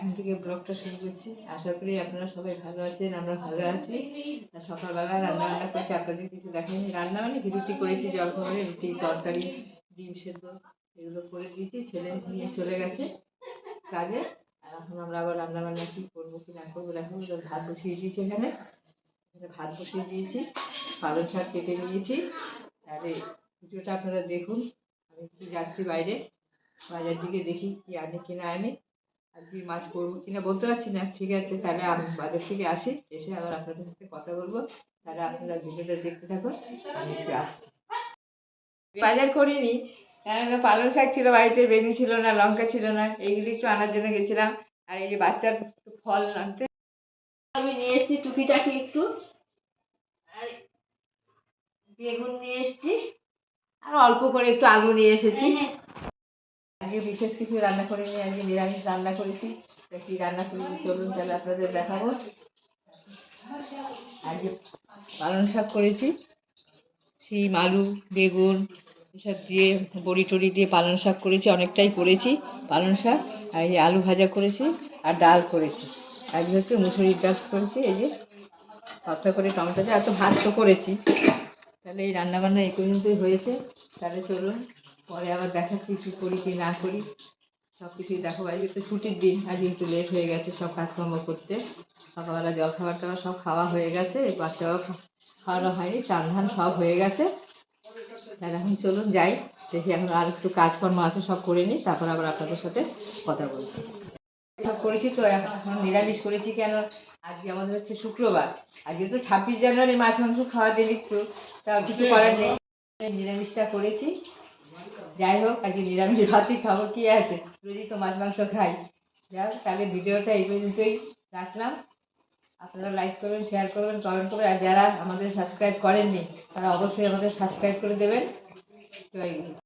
এখন থেকে ব্লগটা শুরু করছি। আশা করি আপনারা সবাই ভালো আছেন, আমরা ভালো আছি। সকালবেলা রান্না বান্না করছি, আপনাদের কিছু দেখাইনি। রান্না মানে রুটি করেছি জল খাবারে রুটি, তরকারি, ডিম সেদ্ধ, এগুলো করে দিয়েছি। ছেলে নিয়ে চলে গেছে কাজে। আর এখন আমরা আবার রান্না বান্না কী করব, কি না করব, দেখো তো ভাত বসিয়ে দিয়েছি এখানে। ভাত বসিয়ে দিয়েছি, পালং শাক কেটে নিয়েছি। এই ভিডিওটা আপনারা দেখুন, আমি যাচ্ছি বাইরে, বাজার দিকে দেখি কি আনে, কি না আনে। আর কি মাছ করব কিনা বলতে পারছি না, ঠিক আছে, তাহলে আমি বাজার থেকে আসি, এসে আবার আপনাদের সাথে কথা বলব, তাহলে আপনারা ভিডিওটা দেখতে থাকুন, আমি আসছি। বাজার করিনি পালং শাক ছিল, বাড়িতে বেগুন ছিল না, লঙ্কা ছিল না, এইগুলি একটু আনার জন্য গেছিলাম, আর এই যে বাচ্চার ফল আনতে, আমি নিয়ে এসেছি টুকিটাকি একটু, আর বেগুন নিয়ে এসেছি, আর অল্প করে একটু আলু নিয়ে এসেছি। আজকে বিশেষ কিছু রান্না করিনি, আজকে নিরামিষ রান্না করেছি। তা কি রান্না করেছি চলুন তাহলে আপনাদের দেখাবো। আজকে পালং শাক করেছি। শিম, আলু, বেগুন, এসব দিয়ে বড়ি টড়ি দিয়ে পালং শাক করেছি, অনেকটাই করেছি পালং শাক। আর এই আলু ভাজা করেছি আর ডাল করেছি। আজকে হচ্ছে মুসুরির ডাল করেছি, এই যে পাতলা করে টমেটো দিয়ে এত ভাত তো করেছি। তাহলে এই রান্নাবান্না এই পর্যন্তই হয়েছে। তাহলে চলুন পরে আবার দেখাচ্ছি কী করি কি না করি সব কিছুই দেখো। আজকে তো ছুটির দিন আজকে একটু লেট হয়ে গেছে সব কাজকর্ম করতে। সকালবেলা জল খাবার টাবার সব খাওয়া হয়ে গেছে বাচ্চাও খাওয়ানো হয়নি চান ধান সব হয়ে গেছে। তাহলে এখন চলুন যাই দেখি এখন আর একটু কাজকর্ম আছে সব করে নিই তারপর আবার আপনাদের সাথে কথা বলছি। সব করেছি তো এখন এখন নিরামিষ করেছি কেন? আজকে আমাদের হচ্ছে শুক্রবার আজকে তো ছাব্বিশ জানুয়ারি মাছ মাংস খাওয়া দিন একটু তা কিছু করার নেই। নিরামিষটা করেছি যাই হোক আজকে নিরামিষ ভাতই খাব, কি আছে? রোজই তো মাছ, মাংস খাই। যাই হোক, তাহলে ভিডিওটা এই পর্যন্তই রাখলাম। আপনারা লাইক করবেন শেয়ার করবেন কমেন্ট করবেন। আর যারা আমাদের সাবস্ক্রাইব করেননি, তারা অবশ্যই আমাদের সাবস্ক্রাইব করে দেবেন।